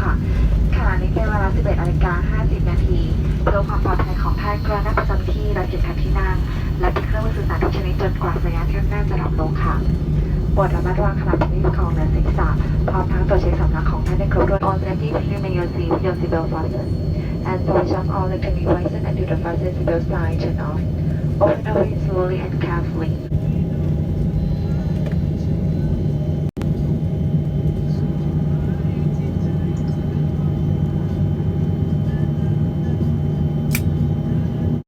ค่ะขณะนี้เป็นเวลา 11นาฬิกา50 นาทีเพื่อความปลอดภัยของท่านกระนั้นประจำที่และจุดพักที่นั่ง และติดเครื่องมือสื่อสารทุกชนิดจนกว่าสัญญาณที่น่าจะดับลงค่ะบทระมัดระวังขณะปฏิบัติของเรือศีรษะพร้อมทั้งตัวเช็คสำนักของท่านในครบด้วย On safety please remain your seat with your seatbelt fastened and switch off all electronic devices until the fasten seatbelt sign turn off. Open the window slowly and carefully.